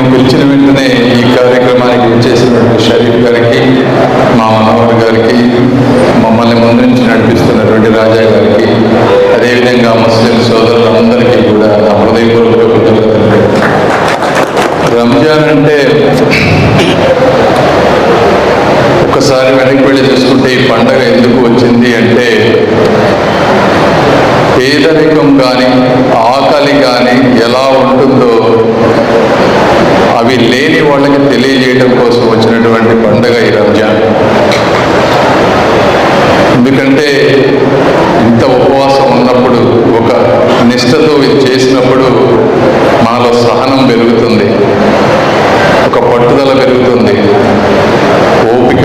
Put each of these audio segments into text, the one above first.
మేము పిలిచిన వెంటనే ఈ కార్యక్రమానికి వచ్చేసినటువంటి షరీఫ్ గారికి మా మనోహర్ గారికి మమ్మల్ని ముందు నుంచి నడిపిస్తున్నటువంటి రాజా గారికి అదేవిధంగా ముస్లిం సోదరులందరికీ కూడా నా హృదయపూర్వక రంజాన్ అంటే ఒకసారి వెనక్కి వెళ్ళి చూసుకుంటే ఈ పండగ ఎందుకు వచ్చింది అంటే పేదరికం కానీ ఆకలి కానీ ఎలా ఉంటుందో అవి లేని వాళ్ళకి తెలియజేయడం కోసం వచ్చినటువంటి పండగ ఈ రంజాన్. ఎందుకంటే ఇంత ఉపవాసం ఉన్నప్పుడు ఒక నిష్టతో ఇది చేసినప్పుడు మాలో సహనం పెరుగుతుంది. ఒక పట్టుదల పెరుగుతుంది. ఓపిక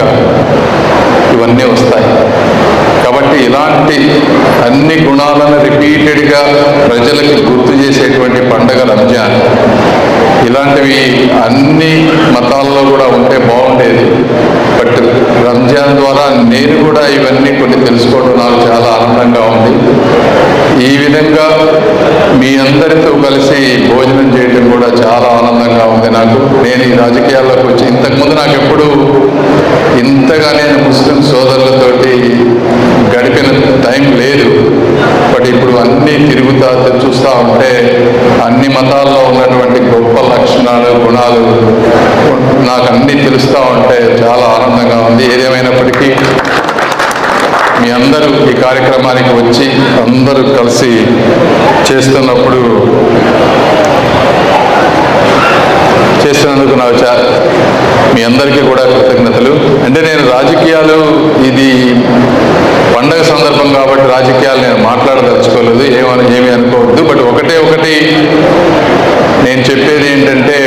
ఇవన్నీ వస్తాయి. కాబట్టి ఇలాంటి అన్ని గుణాలను రిపీటెడ్గా ప్రజలకు గుర్తు చేసేటువంటి పండగ రంజాన్. ఇలాంటివి అన్ని మతాల్లో కూడా ఉంటే బాగుండేది. బట్ రంజాన్ ద్వారా నేను కూడా ఇవన్నీ కొన్ని తెలుసుకోవడం నాకు చాలా ఆనందంగా ఉంది. ఈ విధంగా మీ అందరితో కలిసి భోజనం చేయడం కూడా చాలా ఆనందంగా ఉంది నాకు. నేను ఈ రాజకీయాల్లోకి వచ్చి ఇంతకుముందు నాకు ఎప్పుడు ఇంతగా నేను ముస్లిం సోదరులతోటి గడిపిన టైం లేదు. బట్ ఇప్పుడు అన్నీ తిరుగుతా చూస్తూ ఉంటే అన్ని మతాల్లో ఉన్నటువంటి గొప్ప లక్షణాలు గుణాలు నాకు అన్నీ తెలుస్తూ ఉంటే చాలా ఆనందంగా ఉంది. ఏదేమైనప్పటికీ మీ అందరూ ఈ కార్యక్రమానికి వచ్చి అందరూ కలిసి చేస్తున్నప్పుడు చేస్తున్నందుకు నాకు చా మీ అందరికీ కూడా కృతజ్ఞతలు. అంటే నేను రాజకీయాలు ఇది పండగ సందర్భం కాబట్టి రాజకీయాలు తలుచుకోలేదు ఏమని ఏమి అనుకోవద్దు. బట్ ఒకటే ఒకటి నేను చెప్పేది ఏంటంటే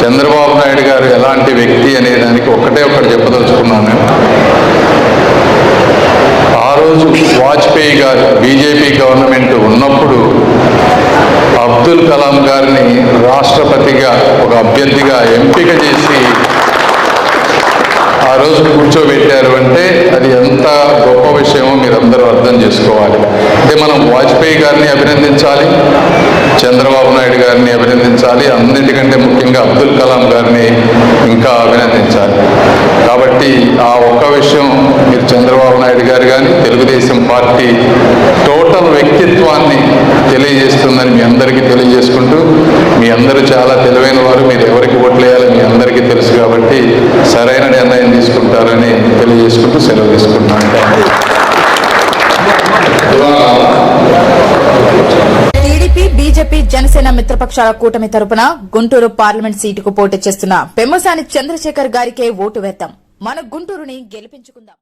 చంద్రబాబు నాయుడు గారు ఎలాంటి వ్యక్తి అనే దానికి ఒకటే ఒకటి చెప్పదలుచుకున్నాను ఆ రోజు వాజ్పేయి గారు బీజేపీ గవర్నమెంట్ ఉన్నప్పుడు అబ్దుల్ కలాం గారిని రాష్ట్రపతిగా ఒక అభ్యర్థిగా ఎంపిక చేసి ఆ రోజు కూర్చోబెట్టారు అంటే అది ఎంత గొప్ప విషయం చేసుకోవాలి అంటే మనం వాజ్పేయి గారిని అభినందించాలి చంద్రబాబు నాయుడు గారిని అభినందించాలి అన్నిటికంటే ముఖ్యంగా అబ్దుల్ కలాం గారిని ఇంకా అభినందించాలి. కాబట్టి ఆ ఒక్క విషయం మీరు చంద్రబాబు నాయుడు గారు కానీ తెలుగుదేశం పార్టీ టోటల్ వ్యక్తిత్వాన్ని తెలియజేస్తుందని మీ అందరికీ తెలియజేసుకుంటూ మీ అందరూ చాలా తెలివైన వారు మీరు ఎవరికి ఓట్లేయాలో మీ అందరికీ తెలుసు కాబట్టి సరైన నిర్ణయం తీసుకుంటారని తెలియజేసుకుంటూ సెలవు తీసుకుంటున్నాను. మిత్రపక్షాల కూటమి తరపున గుంటూరు పార్లమెంట్ సీటుకు పోటీ చేస్తున్న పెమ్మసాని చంద్రశేఖర్ గారికే ఓటు వేద్దాం. మన గుంటూరుని గెలిపించుకుందాం.